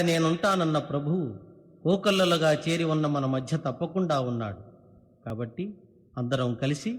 నేనుంటానన్న ప్రభువు ఓకళ్ళలుగా చేరి ఉన్న మన మధ్య తప్పకుండా ఉన్నాడు. కాబట్టి అందరం కలిసి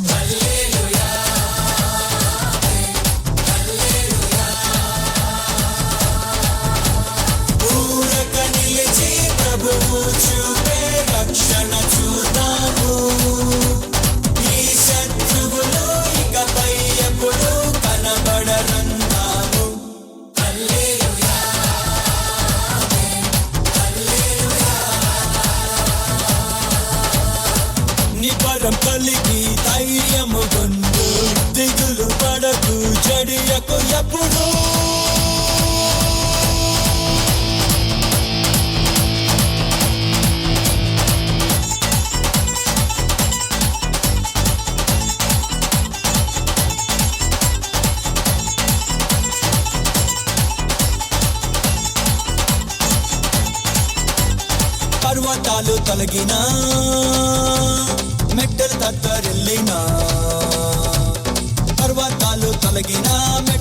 తలగినా పర్వతాలు తొలగినా మెట్టలు తగ్గరెళ్ళినా Gina. Me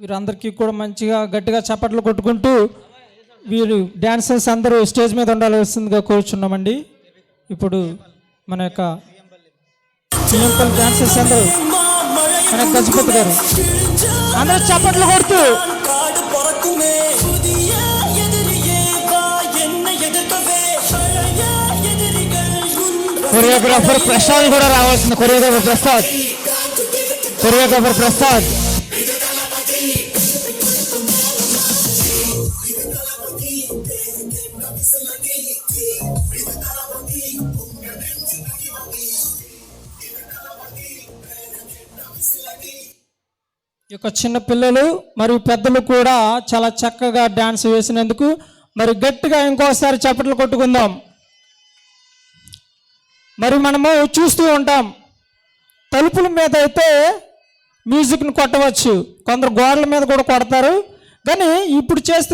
వీరందరికీ కూడా మంచిగా గట్టిగా చప్పట్లు కొట్టుకుంటూ వీరు డ్యాన్సర్స్ అందరూ స్టేజ్ మీద ఉండాల్సిందిగా కోరుచున్నామండి. ఇప్పుడు మన యొక్క చిన్నపల్లి డ్యాన్సర్స్ అందరూ మన గజపతి గారు. అందరూ చప్పట్లు కొడుతూ. కొరియోగ్రాఫర్ ప్రసాద్ కూడా రావాల్సింది. కొరియోగ్రాఫర్ ప్రసాద్. కొరియోగ్రాఫర్ ప్రసాద్. యొక్క చిన్న పిల్లలు మరియు పెద్దలు కూడా చాలా చక్కగా డాన్స్ వేసినందుకు మరి గట్టిగా ఇంకోసారి చప్పట్లు కొట్టుకుందాం. మరి మనము చూస్తూ ఉంటాం తలుపుల మీద అయితే మ్యూజిక్ని కొట్టవచ్చు. కొందరు గోడల మీద కూడా కొడతారు. కానీ ఇప్పుడు చేస్తున్న